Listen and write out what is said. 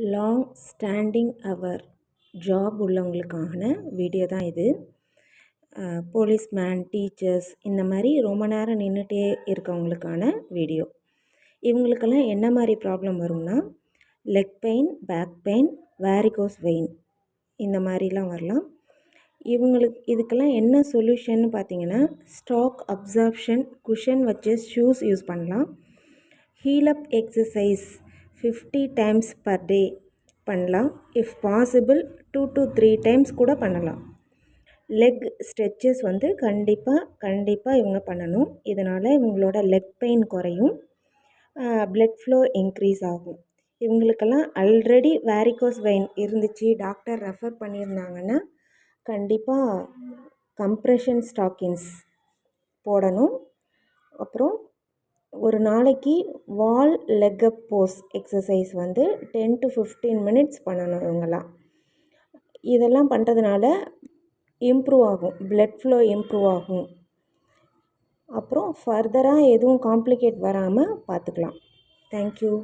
Long standing அவர் job உள்ளவங்களுக்கான video தான் இது. போலீஸ்மேன் டீச்சர்ஸ் இந்த மாதிரி ரொம்ப நேரம் நின்றுட்டே இருக்கவங்களுக்கான வீடியோ இவங்களுக்கெல்லாம் என்ன மாதிரி ப்ராப்ளம் வரும்னா leg pain back pain varicose vein இந்த மாதிரிலாம் வரலாம். இவங்களுக்கு இதுக்கெல்லாம் என்ன சொல்யூஷன் பார்த்தீங்கன்னா ஸ்டாக் அப்சார்ப்ஷன் குஷன் வச்சு ஷூஸ் யூஸ் பண்ணலாம். Heel up exercise fifty times per day பண்ணலாம். If possible two to three times கூட பண்ணலாம். லெக் ஸ்ட்ரெச்சஸ் வந்து கண்டிப்பாக கண்டிப்பாக இவங்க பண்ணணும். இதனால் இவங்களோட லெக் பெயின் குறையும். ப்ளட் ஃப்ளோ இன்க்ரீஸ் ஆகும். இவங்களுக்கெல்லாம் ஆல்ரெடி வேரிகோஸ் வெயின் இருந்துச்சு. டாக்டர் ரெஃபர் பண்ணியிருந்தாங்கன்னா கண்டிப்பாக கம்ப்ரெஷன் ஸ்டாக்கின்ஸ் போடணும். அப்புறம் ஒரு நாளைக்கு wall leg up pose exercise வந்து டென் டு ஃபிஃப்டீன் மினிட்ஸ் பண்ணணும் இவங்கெல்லாம். இதெல்லாம் பண்ணுறதுனால இம்ப்ரூவ் ஆகும். பிளட் ஃப்ளோ இம்ப்ரூவ் ஆகும். அப்புறம் ஃபர்தராக எதுவும் காம்ப்ளிகேட் வராமல் பார்த்துக்கலாம். தேங்க்யூ.